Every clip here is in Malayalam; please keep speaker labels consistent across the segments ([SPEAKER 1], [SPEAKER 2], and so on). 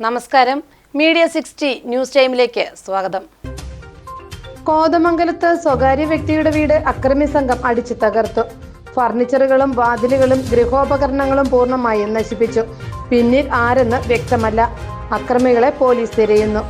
[SPEAKER 1] നമസ്കാരം. മീഡിയ സിക്സ്റ്റി ന്യൂസ് ടൈമിലേക്ക് സ്വാഗതം. കോതമംഗലത്ത് സ്വകാര്യ വ്യക്തിയുടെ വീട് അക്രമി സംഘം അടിച്ചു തകർത്തു. ഫർണിച്ചറുകളും വാതിലുകളും ഗൃഹോപകരണങ്ങളും പൂർണമായും നശിപ്പിച്ചു. പിന്നിൽ ആരെന്ന് വ്യക്തമല്ല. അക്രമികളെ പോലീസ് തിരയുന്നു.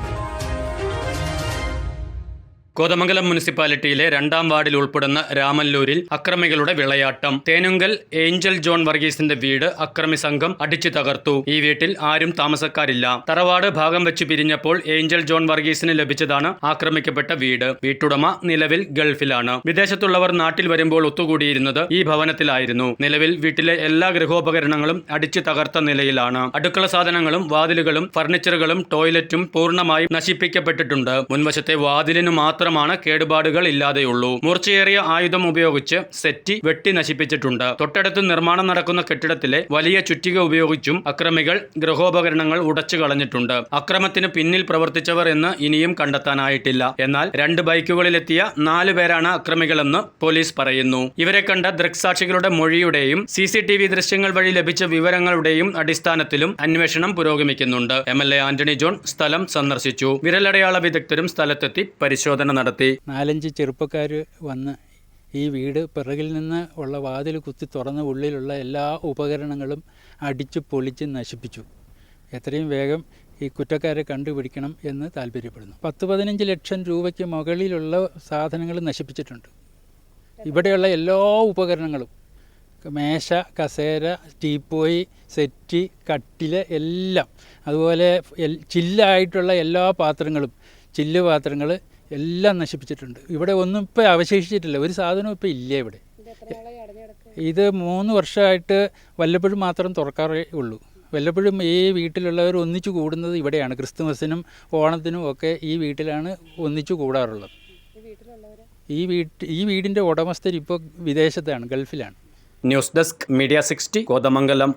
[SPEAKER 2] കോതമംഗലം മുനിസിപ്പാലിറ്റിയിലെ രണ്ടാം വാർഡിൽ ഉൾപ്പെടുന്ന രാമല്ലൂരിൽ അക്രമികളുടെ വിളയാട്ടം. തേനുങ്കൽ ഏഞ്ചൽ ജോൺ വർഗീസിന്റെ വീട് അക്രമി സംഘം അടിച്ചു തകർത്തു. ഈ വീട്ടിൽ ആരും താമസക്കാരില്ല. തറവാട് ഭാഗം വെച്ച് പിരിഞ്ഞപ്പോൾ ഏഞ്ചൽ ജോൺ വർഗീസിന് ലഭിച്ചതാണ് ആക്രമിക്കപ്പെട്ട വീട്. വീട്ടുടമ നിലവിൽ ഗൾഫിലാണ്. വിദേശത്തുള്ളവർ നാട്ടിൽ വരുമ്പോൾ ഒത്തുകൂടിയിരുന്നത് ഈ ഭവനത്തിലായിരുന്നു. നിലവിൽ വീട്ടിലെ എല്ലാ ഗൃഹോപകരണങ്ങളും അടിച്ചു തകർത്ത നിലയിലാണ്. അടുക്കള സാധനങ്ങളും വാതിലുകളും ഫർണിച്ചറുകളും ടോയ്ലറ്റും പൂർണമായും നശിപ്പിക്കപ്പെട്ടിട്ടുണ്ട്. മുൻവശത്തെ വാതിലിനു മാത്രമാണ് കേടുപാടുകൾ ഇല്ലാതെയുള്ളൂ. മൂർച്ചയേറിയ ആയുധം ഉപയോഗിച്ച് സെറ്റി വെട്ടി നശിപ്പിച്ചിട്ടുണ്ട്. തൊട്ടടുത്ത് നിർമ്മാണം നടക്കുന്ന കെട്ടിടത്തിലെ വലിയ ചുറ്റിക ഉപയോഗിച്ചും അക്രമികൾ ഗൃഹോപകരണങ്ങൾ ഉടച്ചു കളഞ്ഞിട്ടുണ്ട്. അക്രമത്തിന് പിന്നിൽ പ്രവർത്തിച്ചവർ എന്ന് ഇനിയും കണ്ടെത്താനായിട്ടില്ല. എന്നാൽ രണ്ട് ബൈക്കുകളിലെത്തിയ നാലു പേരാണ് അക്രമികളെന്ന് പോലീസ് പറയുന്നു. ഇവരെ കണ്ട ദൃക്സാക്ഷികളുടെ മൊഴിയുടെയും സി സി ടി വി ദൃശ്യങ്ങൾ വഴി ലഭിച്ച വിവരങ്ങളുടെയും അടിസ്ഥാനത്തിലും അന്വേഷണം പുരോഗമിക്കുന്നുണ്ട്. M L A Antony John സ്ഥലം സന്ദർശിച്ചു. വിരലടയാള വിദഗ്ധരും സ്ഥലത്തെത്തി പരിശോധന നടത്തി.
[SPEAKER 3] നാലഞ്ച് ചെറുപ്പക്കാർ വന്ന് ഈ വീട് പിറകിൽ നിന്ന് ഉള്ള വാതിൽ കുത്തി തുറന്ന് ഉള്ളിലുള്ള എല്ലാ ഉപകരണങ്ങളും അടിച്ച് പൊളിച്ച് നശിപ്പിച്ചു. എത്രയും വേഗം ഈ കുറ്റക്കാരെ കണ്ടുപിടിക്കണം എന്ന് താല്പര്യപ്പെടുന്നു. പത്ത് പതിനഞ്ച് ലക്ഷം രൂപയ്ക്ക് മുകളിലുള്ള സാധനങ്ങൾ നശിപ്പിച്ചിട്ടുണ്ട്. ഇവിടെയുള്ള എല്ലാ ഉപകരണങ്ങളും മേശ കസേര ടീപ്പോയി സെറ്റ് കട്ടിൽ എല്ലാം അതുപോലെ ചില്ലായിട്ടുള്ള എല്ലാ പാത്രങ്ങളും ചില്ല് പാത്രങ്ങൾ എല്ലാം നശിപ്പിച്ചിട്ടുണ്ട്. ഇവിടെ ഒന്നും ഇപ്പോൾ അവശേഷിച്ചിട്ടില്ല. ഒരു സാധനവും ഇപ്പോൾ ഇല്ല ഇവിടെ. ഇത് മൂന്ന് വർഷമായിട്ട് വല്ലപ്പോഴും മാത്രം തുറക്കാറേ ഉള്ളൂ. വല്ലപ്പോഴും ഈ വീട്ടിലുള്ളവർ ഒന്നിച്ചു കൂടുന്നത് ഇവിടെയാണ്. ക്രിസ്തുമസിനും ഓണത്തിനും ഒക്കെ ഈ വീട്ടിലാണ് ഒന്നിച്ചു കൂടാറുള്ളത്. ഈ വീട്ട് ഈ വീടിന്റെ ഉടമസ്ഥർ ഇപ്പോൾ വിദേശത്താണ് ഗൾഫിലാണ്.
[SPEAKER 2] News desk media sixty Kothamangalam.